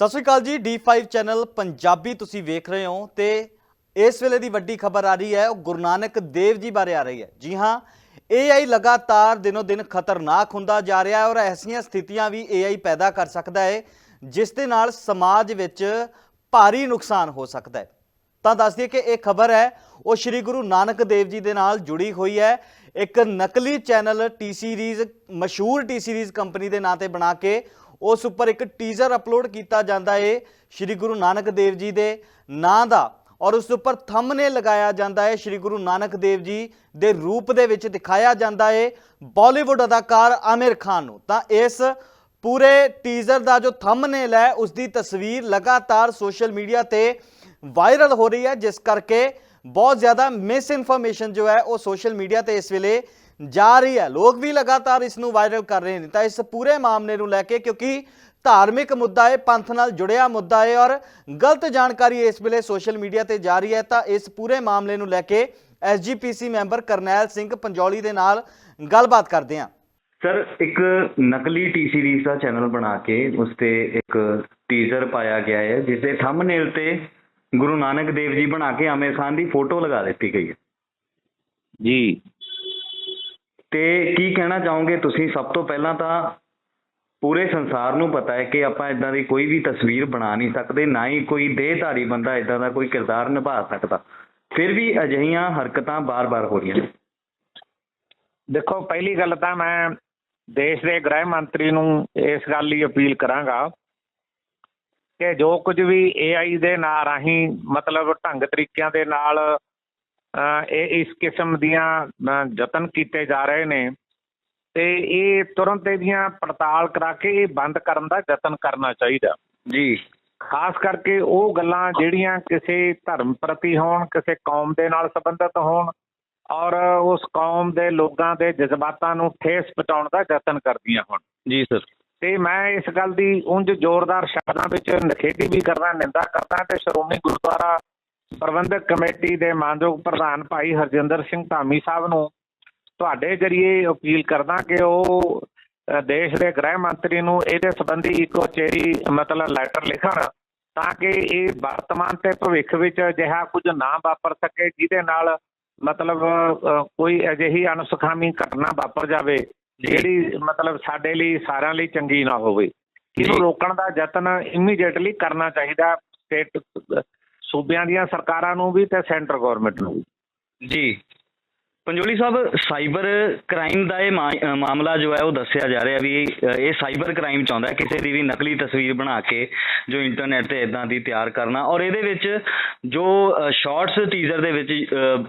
ਸਤਿ ਸ਼੍ਰੀ ਅਕਾਲ ਜੀ D5 channel Punjabi ਤੁਸੀਂ ਵੇਖ ਰਹੇ ਹੋ ਤੇ ਇਸ ਵੇਲੇ ਦੀ ਵੱਡੀ ਖਬਰ ਆ ਰਹੀ ਹੈ, ਉਹ ਗੁਰੂ ਨਾਨਕ ਦੇਵ ਜੀ ਬਾਰੇ ਆ ਰਹੀ ਹੈ। ਜੀ ਹਾਂ AI ਲਗਾਤਾਰ ਦਿਨੋ ਦਿਨ ਖਤਰਨਾਕ ਹੁੰਦਾ ਜਾ ਰਿਹਾ ਹੈ ਔਰ ਐਸੀਆਂ ਸਥਿਤੀਆਂ ਵੀ AI ਪੈਦਾ ਕਰ ਸਕਦਾ ਹੈ, ਜਿਸ ਦੇ ਨਾਲ ਸਮਾਜ ਵਿੱਚ ਭਾਰੀ ਨੁਕਸਾਨ ਹੋ ਸਕਦਾ ਹੈ। ਤਾਂ ਦੱਸ ਦਈਏ ਕਿ ਇਹ ਖਬਰ ਹੈ, ਉਹ ਸ੍ਰੀ ਗੁਰੂ ਨਾਨਕ ਦੇਵ ਜੀ ਦੇ ਨਾਲ ਜੁੜੀ ਹੋਈ ਹੈ। ਇੱਕ ਨਕਲੀ ਚੈਨਲ ਟੀ ਸੀਰੀਜ਼ ਮਸ਼ਹੂਰ ਟੀ ਸੀਰੀਜ਼ ਕੰਪਨੀ ਦੇ ਨਾਂ ਤੇ ਬਣਾ ਕੇ ਉਸ ਉੱਪਰ ਇੱਕ ਟੀਜ਼ਰ ਅਪਲੋਡ ਕੀਤਾ ਜਾਂਦਾ ਏ ਸ੍ਰੀ ਗੁਰੂ ਨਾਨਕ ਦੇਵ ਜੀ ਦੇ ਨਾਂ ਦਾ ਔਰ ਉਸ ਉੱਪਰ ਥੰਬਨੇਲ ਲਗਾਇਆ ਜਾਂਦਾ ਹੈ ਸ੍ਰੀ ਗੁਰੂ ਨਾਨਕ ਦੇਵ ਜੀ ਦੇ ਰੂਪ ਦੇ ਵਿੱਚ ਦਿਖਾਇਆ ਜਾਂਦਾ ਹੈ ਬਾਲੀਵੁੱਡ ਅਦਾਕਾਰ ਆਮਿਰ ਖਾਨ ਨੂੰ। ਤਾਂ ਇਸ ਪੂਰੇ ਟੀਜ਼ਰ ਦਾ ਜੋ ਥੰਬਨੇਲ ਹੈ, ਉਸ ਦੀ ਤਸਵੀਰ ਲਗਾਤਾਰ ਸੋਸ਼ਲ ਮੀਡੀਆ ਤੇ ਵਾਇਰਲ ਹੋ ਰਹੀ ਹੈ, ਜਿਸ ਕਰਕੇ ਬਹੁਤ ਜ਼ਿਆਦਾ ਮਿਸ ਇਨਫੋਰਮੇਸ਼ਨ ਜੋ ਹੈ ਉਹ ਸੋਸ਼ਲ ਮੀਡੀਆ ਤੇ ਇਸ ਵੇਲੇ ਜਾ ਰਹੀ ਹੈ। ਲੋਕ ਵੀ ਲਗਾਤਾਰ ਇਸ ਨੂੰ ਵਾਇਰਲ ਕਰ ਰਹੇ ਨੇ। ਤਾਂ ਇਸ ਪੂਰੇ ਮਾਮਲੇ ਨੂੰ ਲੈ ਕੇ ਕਿਉਂਕਿ ਧਾਰਮਿਕ ਮੁੱਦਾ ਹੈ, ਪੰਥ ਨਾਲ ਜੁੜਿਆ ਮੁੱਦਾ ਹੈ ਔਰ ਗਲਤ ਜਾਣਕਾਰੀ ਇਸ ਵੇਲੇ ਸੋਸ਼ਲ ਮੀਡੀਆ ਤੇ ਜਾ ਰਹੀ ਹੈ। ਤਾਂ ਇਸ ਪੂਰੇ ਮਾਮਲੇ ਨੂੰ ਲੈ ਕੇ ਐਸਜੀਪੀਸੀ ਮੈਂਬਰ ਕਰਨੈਲ ਸਿੰਘ ਪੰਜੌਲੀ ਦੇ ਨਾਲ ਗੱਲਬਾਤ ਕਰਦੇ ਹਾਂ। ਸਰ, ਇੱਕ ਨਕਲੀ ਟੀ ਸੀਰੀਜ਼ ਦਾ ਚੈਨਲ ਬਣਾ ਕੇ ਉਸ ਤੇ ਇੱਕ ਟੀਜ਼ਰ ਪਾਇਆ ਗਿਆ ਹੈ, ਜਿਸ ਦੇ ਥੰਬਨੇਲ ਤੇ ਗੁਰੂ ਨਾਨਕ ਦੇਵ ਜੀ ਬਣਾ ਕੇ ਆਮਿਰ ਖਾਨ ਦੀ ਫੋਟੋ ਲਗਾ ਦਿੱਤੀ ਗਈ ਹੈ। ਜੀ। ਤੇ ਕੀ ਕਹਿਣਾ ਚਾਹੋਗੇ ਤੁਸੀਂ? ਸਭ ਤੋਂ ਪਹਿਲਾਂ ਤਾਂ ਪੂਰੇ ਸੰਸਾਰ ਨੂੰ ਪਤਾ ਹੈ ਕਿ ਆਪਾਂ ਇਦਾਂ ਦੀ ਕੋਈ ਵੀ ਤਸਵੀਰ ਬਣਾ ਨਹੀਂ ਸਕਦੇ ਨਾ ਹੀ ਕੋਈ ਦੇਹਧਾਰੀ ਬੰਦਾ ਇਦਾਂ ਦਾ ਕੋਈ ਕਿਰਦਾਰ ਨਿਭਾ ਸਕਦਾ। ਫਿਰ ਵੀ ਅਜਿਹੀਆਂ ਹਰਕਤਾਂ ਬਾਰ-ਬਾਰ ਹੋ ਰਹੀਆਂ ਨੇ। ਦੇਖੋ ਪਹਿਲੀ ਗੱਲ ਤਾਂ ਮੈਂ ਦੇਸ਼ ਦੇ ਗ੍ਰਹਿ ਮੰਤਰੀ ਨੂੰ ਇਸ ਗੱਲ ਲਈ ਅਪੀਲ ਕਰਾਂਗਾ ਕਿ ਜੋ ਕੁਝ ਵੀ AI ਦੇ ਨਾਲ ਰਾਹੀਂ ਮਤਲਬ ਢੰਗ ਤਰੀਕਿਆਂ ਦੇ ਨਾਲ ਇਹ ਇਸ ਕਿਸਮ ਦੀਆਂ ਯਤਨ ਕੀਤੇ ਜਾ ਰਹੇ ਨੇ ਤੇ ਇਹ ਤੁਰੰਤ ਇਹਦੀਆਂ ਪੜਤਾਲ ਕਰਾ ਕੇ ਇਹ ਬੰਦ ਕਰਨ ਦਾ ਯਤਨ ਕਰਨਾ ਚਾਹੀਦਾ। ਜੀ। ਖਾਸ ਕਰਕੇ ਉਹ ਗੱਲਾਂ ਜਿਹੜੀਆਂ ਕਿਸੇ ਧਰਮ ਪ੍ਰਤੀ ਹੋਣ ਕਿਸੇ ਕੌਮ ਦੇ ਨਾਲ ਸੰਬੰਧਿਤ ਹੋਣ ਔਰ ਉਸ ਕੌਮ ਦੇ ਲੋਕਾਂ ਦੇ ਜਜ਼ਬਾਤਾਂ ਨੂੰ ਠੇਸ ਪਹੁੰਚਾਉਣ ਦਾ ਯਤਨ ਕਰਦੀਆਂ ਹੋਣ। ਜੀ ਸਰ। ਤੇ ਮੈਂ ਇਸ ਗੱਲ ਦੀ ਉਂਝ ਜ਼ੋਰਦਾਰ ਸ਼ਬਦਾਂ ਵਿੱਚ ਨਿਖੇਧੀ ਵੀ ਕਰਨਾ ਨਿੰਦਾ ਕਰਦਾ ਤੇ ਸ਼੍ਰੋਮਣੀ ਗੁਰਦੁਆਰਾ ਪ੍ਰਬੰਧਕ ਕਮੇਟੀ ਦੇ ਮਾਨਯੋਗ ਪ੍ਰਧਾਨ ਭਾਈ ਹਰਜਿੰਦਰ ਸਿੰਘ ਧਾਮੀ ਸਾਹਿਬ ਨੂੰ ਤੁਹਾਡੇ ਜਰੀਏ ਅਪੀਲ ਕਰਦਾ ਕਿ ਉਹ ਦੇਸ਼ ਦੇ ਗ੍ਰਹਿ ਮੰਤਰੀ ਨੂੰ ਇਹਦੇ ਸੰਬੰਧੀ ਇੱਕ ਉਚੇਰੀ ਮਤਲਬ ਲੈਟਰ ਲਿਖਣ ਤਾਂ ਕਿ ਇਹ ਵਰਤਮਾਨ ਤੇ ਭਵਿੱਖ ਵਿੱਚ ਅਜਿਹਾ ਕੁਝ ਨਾ ਵਾਪਰ ਸਕੇ ਜਿਹਦੇ ਨਾਲ ਮਤਲਬ ਕੋਈ ਅਜਿਹੀ ਅਨਸੁਖਾਵੀ ਘਟਨਾ ਵਾਪਰ ਜਾਵੇ। ਜਿਹੜੀ ਮਤਲਬ ਸਾਡੇ ਲਈ ਸਾਰਿਆਂ ਲਈ ਚੰਗੀ ਨਾ ਹੋਵੇ। ਇਹਨੂੰ। ਰੋਕਣ ਦਾ ਯਤਨ ਇਮੀਡੀਏਟਲੀ ਕਰਨਾ ਚਾਹੀਦਾ। ਸਟੇਟ ਸੂਬਿਆਂ ਦੀਆਂ ਸਰਕਾਰਾਂ ਨੂੰ ਵੀ ਤੇ ਸੈਂਟਰ ਗਵਰਨਮੈਂਟ ਨੂੰ ਵੀ। ਜੀ। ਪੰਜੋਲੀ ਸਾਹਿਬ, ਸਾਈਬਰ ਕ੍ਰਾਈਮ ਦਾ ਇਹ ਮਾਮਲਾ ਜੋ ਹੈ ਉਹ ਦੱਸਿਆ ਜਾ ਰਿਹਾ ਵੀ ਇਹ ਸਾਈਬਰ ਕ੍ਰਾਈਮ ਚਾਹੁੰਦਾ ਕਿਸੇ ਦੀ ਵੀ ਨਕਲੀ ਤਸਵੀਰ ਬਣਾ ਕੇ ਜੋ ਇੰਟਰਨੈਟ ਤੇ ਇਦਾਂ ਦੀ ਤਿਆਰ ਕਰਨਾ। ਔਰ ਇਹਦੇ ਵਿੱਚ ਜੋ ਸ਼ਾਰਟਸ ਟੀਜ਼ਰ ਦੇ ਵਿੱਚ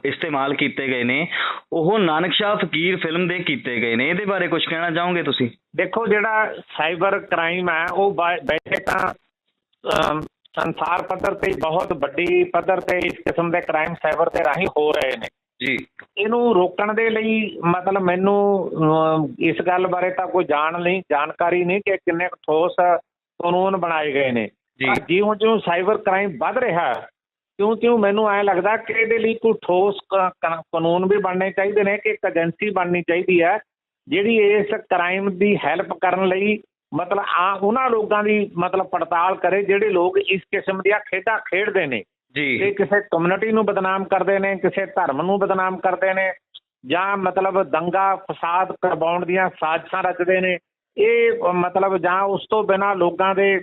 ਇਸਤੇਮਾਲ ਕੀਤੇ ਗਏ ਨੇ, ਉਹ ਨਾਨਕ ਸ਼ਾਹ ਫਕੀਰ ਫਿਲਮ ਦੇ ਕੀਤੇ ਗਏ ਨੇ। ਇਹਦੇ ਬਾਰੇ ਕੁਝ ਕਹਿਣਾ ਚਾਹੋਗੇ ਤੁਸੀਂ? ਦੇਖੋ, ਜਿਹੜਾ ਸਾਈਬਰ ਕ੍ਰਾਈਮ ਹੈ, ਉਹ ਵੈਸੇ ਤਾਂ ਸੰਸਾਰ ਪੱਧਰ ਤੇ ਬਹੁਤ ਵੱਡੀ ਪੱਧਰ ਤੇ ਇਸ ਕਿਸਮ ਦੇ ਕ੍ਰਾਈਮ ਸਾਈਬਰ ਦੇ ਰਾਹੀਂ ਹੋ ਰਹੇ ਨੇ। ਜੀ। ਇਹਨੂੰ ਰੋਕਣ ਦੇ ਲਈ ਮਤਲਬ ਮੈਨੂੰ ਇਸ ਗੱਲ ਬਾਰੇ ਤਾਂ ਕੋਈ ਜਾਣ ਨਹੀਂ ਜਾਣਕਾਰੀ ਨਹੀਂ ਕਿ ਕਿੰਨੇ ਠੋਸ ਕਾਨੂੰਨ ਬਣਾਏ ਗਏ ਨੇ। ਜੀ। ਜਿਉਂ ਜਿਉਂ ਸਾਈਬਰ ਕ੍ਰਾਈਮ ਵੱਧ ਰਿਹਾ ਹੈ, ਤਿਉਂ ਤਿਉਂ ਮੈਨੂੰ ਐ ਲੱਗਦਾ ਕਿ ਇਹਦੇ ਲਈ ਕੋਈ ਠੋਸ ਕਾਨੂੰਨ ਵੀ ਬਣਨੇ ਚਾਹੀਦੇ ਨੇ ਕਿ ਇੱਕ ਏਜੰਸੀ ਬਣਨੀ ਚਾਹੀਦੀ ਹੈ ਜਿਹੜੀ ਇਸ ਕ੍ਰਾਈਮ ਦੀ ਹੈਲਪ ਕਰਨ ਲਈ ਮਤਲਬ ਆ ਉਹਨਾਂ ਲੋਕਾਂ ਦੀ ਮਤਲਬ ਪੜਤਾਲ ਕਰੇ ਜਿਹੜੇ ਲੋਕ ਇਸ ਕਿਸਮ ਦੀਆਂ ਖੇਡਾਂ ਖੇਡਦੇ ਨੇ। ਜੀ ਕਿਸੇ ਕਮਿਊਨਿਟੀ ਨੂੰ ਬਦਨਾਮ ਕਰਦੇ ਨੇ ਕਿਸੇ ਧਰਮ ਨੂੰ ਬਦਨਾਮ ਕਰਦੇ ਨੇ ਜਾਂ ਮਤਲਬ ਦੰਗਾ ਫਸਾਦ ਕਰਵਾਉਣ ਦੀਆਂ ਸਾਜ਼ਿਸ਼ਾਂ ਰਚਦੇ ਨੇ ਇਹ ਮਤਲਬ ਜਾਂ ਉਸ ਤੋਂ ਬਿਨਾਂ ਲੋਕਾਂ ਦੇ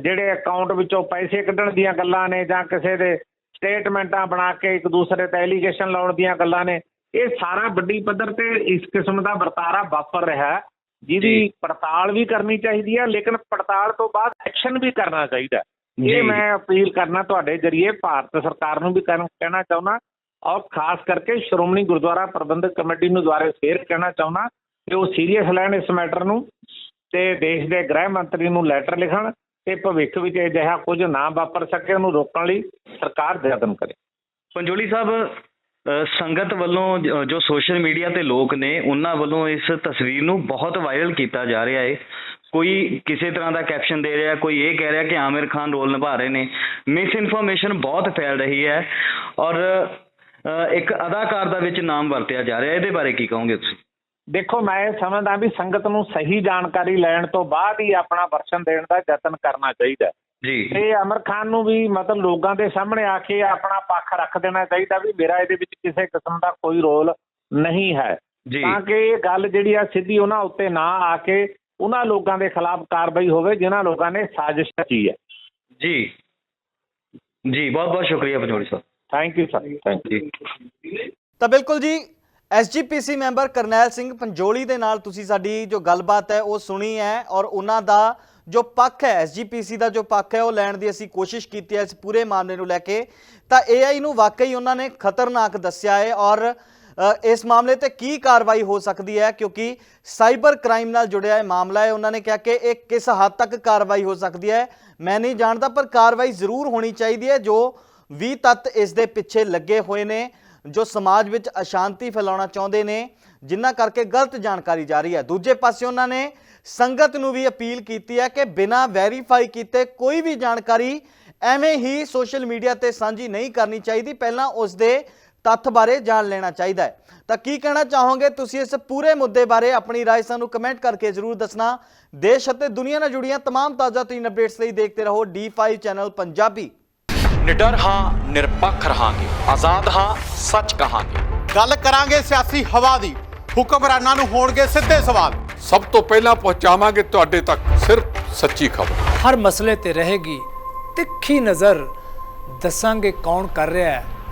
ਜਿਹੜੇ ਅਕਾਊਂਟ ਵਿੱਚੋਂ ਪੈਸੇ ਕੱਢਣ ਦੀਆਂ ਗੱਲਾਂ ਨੇ ਜਾਂ ਕਿਸੇ ਦੇ ਸਟੇਟਮੈਂਟਾਂ ਬਣਾ ਕੇ ਇੱਕ ਦੂਸਰੇ ਤੇ ਐਲੀਗੇਸ਼ਨ ਲਾਉਣ ਦੀਆਂ ਗੱਲਾਂ ਨੇ ਇਹ ਸਾਰਾ ਵੱਡੀ ਪੱਧਰ ਤੇ ਇਸ ਕਿਸਮ ਦਾ ਵਰਤਾਰਾ ਵਾਪਰ ਰਿਹਾ ਜਿਹਦੀ। ਪੜਤਾਲ ਵੀ ਕਰਨੀ ਚਾਹੀਦੀ ਹੈ ਲੇਕਿਨ ਪੜਤਾਲ ਤੋਂ ਬਾਅਦ ਐਕਸ਼ਨ ਵੀ ਕਰਨਾ ਚਾਹੀਦਾ। ਇਹ ਮੈਂ ਅਪੀਲ ਕਰਨਾ ਤੁਹਾਡੇ ਜਰੀਏ ਭਾਰਤ ਸਰਕਾਰ ਨੂੰ ਵੀ ਕਹਿਣਾ ਚਾਹੁੰਦਾ ਔਰ ਖਾਸ ਕਰਕੇ ਸ਼੍ਰੋਮਣੀ ਗੁਰਦੁਆਰਾ ਪ੍ਰਬੰਧਕ ਕਮੇਟੀ ਨੂੰ ਦੁਆਰੇ ਫੇਰ ਕਹਿਣਾ ਚਾਹੁੰਦਾ ਕਿ ਉਹ ਸੀਰੀਅਸ ਲੈਣ ਇਸ ਮੈਟਰ ਨੂੰ ਤੇ ਦੇਸ਼ ਦੇ ਗ੍ਰਹਿ ਮੰਤਰੀ ਨੂੰ ਲੈਟਰ ਲਿਖਣ ਤੇ ਭਵਿੱਖ ਵਿੱਚ ਅਜਿਹਾ ਕੁਝ ਨਾ ਵਾਪਰ ਸਕੇ ਉਹਨੂੰ ਰੋਕਣ ਲਈ ਸਰਕਾਰ ਯਤਨ ਕਰੇ। ਪੰਜੋਲੀ ਸਾਹਿਬ ਸੰਗਤ ਵੱਲੋਂ ਜੋ ਸੋਸ਼ਲ ਮੀਡੀਆ ਤੇ ਲੋਕ ਨੇ ਉਹਨਾਂ ਵੱਲੋਂ ਇਸ ਤਸਵੀਰ ਨੂੰ ਬਹੁਤ ਵਾਇਰਲ ਕੀਤਾ ਜਾ ਰਿਹਾ ਹੈ ਕੋਈ ਕਿਸੇ ਤਰ੍ਹਾਂ ਦਾ ਕੈਪਸ਼ਨ ਦੇ ਰਿਹਾ ਕੋਈ ਇਹ ਕਹਿ ਰਿਹਾ ਕਿ ਆਮਿਰ ਖਾਨ ਰੋਲ ਨਿਭਾ ਰਹੇ ਨੇ। ਮਿਸ ਇਨਫੋਰਮੇਸ਼ਨ ਬਹੁਤ ਫੈਲ ਰਹੀ ਹੈ ਔਰ ਇੱਕ ਅਦਾਕਾਰ ਦਾ ਵਿੱਚ ਨਾਮ ਵਰਤਿਆ ਜਾ ਰਿਹਾ ਇਹਦੇ ਬਾਰੇ ਕੀ ਕਹੋਗੇ ਤੁਸੀਂ? ਦੇਖੋ ਮੈਂ ਇਹ ਸਮਝਦਾ ਵੀ ਸੰਗਤ ਨੂੰ ਸਹੀ ਜਾਣਕਾਰੀ ਲੈਣ ਤੋਂ ਬਾਅਦ ਹੀ ਆਪਣਾ ਵਰਸ਼ਨ ਦੇਣ ਦਾ ਯਤਨ ਕਰਨਾ ਚਾਹੀਦਾ। ਜੀ। ਤੇ ਅਮਰ ਖਾਨ ਨੂੰ ਵੀ ਮਤਲਬ ਲੋਕਾਂ ਦੇ ਸਾਹਮਣੇ ਆ ਕੇ ਆਪਣਾ ਪੱਖ ਰੱਖ ਦੇਣਾ ਚਾਹੀਦਾ ਵੀ ਮੇਰਾ ਇਹਦੇ ਵਿੱਚ ਕਿਸੇ ਕਿਸਮ ਦਾ ਕੋਈ ਰੋਲ ਨਹੀਂ ਹੈ। ਤਾਂ ਕਿ ਇਹ ਗੱਲ ਜਿਹੜੀ ਆ ਸਿੱਧੀ ਉਹਨਾਂ ਉੱਤੇ ਨਾ ਆ ਕੇ ਉਹਨਾਂ ਲੋਕਾਂ ਦੇ ਖਿਲਾਫ ਕਾਰਵਾਈ ਹੋਵੇ ਜਿਨ੍ਹਾਂ ਲੋਕਾਂ ਨੇ ਸਾਜ਼ਿਸ਼ ਰਚੀ ਹੈ। ਜੀ। ਜੀ ਬਹੁਤ ਬਹੁਤ ਸ਼ੁਕਰੀਆ Panjoli Sahib. Thank you sir thank you ਤਾਂ ਬਿਲਕੁਲ ਜੀ ਐਸਜੀਪੀਸੀ ਮੈਂਬਰ ਕਰਨੈਲ ਸਿੰਘ ਪੰਜੋਲੀ ਦੇ ਨਾਲ ਤੁਸੀਂ ਸਾਡੀ ਜੋ ਗੱਲਬਾਤ ਹੈ ਉਹ ਸੁਣੀ ਹੈ ਔਰ ਉਹਨਾਂ ਦਾ ਜੋ ਪੱਖ ਹੈ ਐਸਜੀਪੀਸੀ ਦਾ ਜੋ ਪੱਖ ਹੈ ਉਹ ਲੈਣ ਦੀ ਅਸੀਂ ਕੋਸ਼ਿਸ਼ ਕੀਤੀ ਹੈ ਇਸ ਪੂਰੇ ਮਾਮਲੇ ਨੂੰ ਲੈ ਕੇ। ਤਾਂ ਏਆਈ ਨੂੰ ਵਾਕਈ ਉਹਨਾਂ ਨੇ ਖਤਰਨਾਕ ਦੱਸਿਆ ਹੈ ਔਰ ਇਸ ਮਾਮਲੇ ਤੇ ਕੀ ਕਾਰਵਾਈ ਹੋ ਸਕਦੀ ਹੈ? ਕਿਉਂਕਿ ਸਾਈਬਰ ਕ੍ਰਾਈਮ ਨਾਲ ਜੁੜਿਆ ਇਹ ਮਾਮਲਾ ਹੈ। ਉਹਨਾਂ ਨੇ ਕਿਹਾ ਕਿ ਇਹ ਕਿਸ ਹੱਦ ਤੱਕ ਕਾਰਵਾਈ ਹੋ ਸਕਦੀ ਹੈ? ਮੈਂ ਨਹੀਂ ਜਾਣਦਾ, ਪਰ ਕਾਰਵਾਈ ਜ਼ਰੂਰ ਹੋਣੀ ਚਾਹੀਦੀ ਹੈ। ਜੋ ਵੀ ਤੱਤ ਇਸ ਦੇ ਪਿੱਛੇ ਲੱਗੇ ਹੋਏ ਨੇ, ਜੋ ਸਮਾਜ ਵਿੱਚ ਅਸ਼ਾਂਤੀ ਫੈਲਾਉਣਾ ਚਾਹੁੰਦੇ ਨੇ, ਜਿਨ੍ਹਾਂ ਕਰਕੇ ਗਲਤ ਜਾਣਕਾਰੀ ਜਾ ਰਹੀ ਹੈ। ਦੂਜੇ ਪਾਸੇ ਉਹਨਾਂ ਨੇ ਸੰਗਤ ਨੂੰ ਵੀ ਅਪੀਲ ਕੀਤੀ ਹੈ ਕਿ ਬਿਨਾਂ ਵੈਰੀਫਾਈ ਕੀਤੇ ਕੋਈ ਵੀ ਜਾਣਕਾਰੀ ਐਵੇਂ ਹੀ ਸੋਸ਼ਲ ਮੀਡੀਆ ਤੇ ਸਾਂਝੀ ਨਹੀਂ ਕਰਨੀ ਚਾਹੀਦੀ। ਪਹਿਲਾਂ ਉਸ ਦੇ ਤੱਥ ਬਾਰੇ ਜਾਣ ਲੈਣਾ ਚਾਹੀਦਾ ਹੈ ਤਾਂ ਕੀ ਕਹਿਣਾ ਚਾਹੋਗੇ ਤੁਸੀਂ ਇਸ ਪੂਰੇ ਮੁੱਦੇ ਬਾਰੇ ਆਪਣੀ رائے ਸਾਨੂੰ ਕਮੈਂਟ ਕਰਕੇ ਜ਼ਰੂਰ ਦੱਸਣਾ ਦੇਸ਼ ਅਤੇ ਦੁਨੀਆ ਨਾਲ ਜੁੜੀਆਂ तमाम ਤਾਜ਼ਾ ਤਰੀਨ ਅਪਡੇਟਸ ਲਈ ਦੇਖਦੇ ਰਹੋ D5 ਚੈਨਲ ਪੰਜਾਬੀ ਨਿਡਰ ਹਾਂ ਨਿਰਪੱਖ ਰਹਾਂਗੇ ਆਜ਼ਾਦ ਹਾਂ ਸੱਚ ਕਹਾਂਗੇ ਗੱਲ ਕਰਾਂਗੇ ਸਿਆਸੀ ਹਵਾ ਦੀ ਹੁਕਮਰਾਨਾਂ ਨੂੰ ਹੋਣਗੇ ਸਿੱਧੇ ਸਵਾਲ ਸਭ ਤੋਂ ਪਹਿਲਾਂ ਪਹੁੰਚਾਵਾਂਗੇ ਤੁਹਾਡੇ ਤੱਕ ਸਿਰਫ ਸੱਚੀ ਖਬਰ ਹਰ ਮਸਲੇ ਤੇ ਰਹੇਗੀ ਤਿੱਖੀ ਨਜ਼ਰ ਦੱਸਾਂਗੇ ਕੌਣ ਕਰ ਰਿਹਾ ਹੈ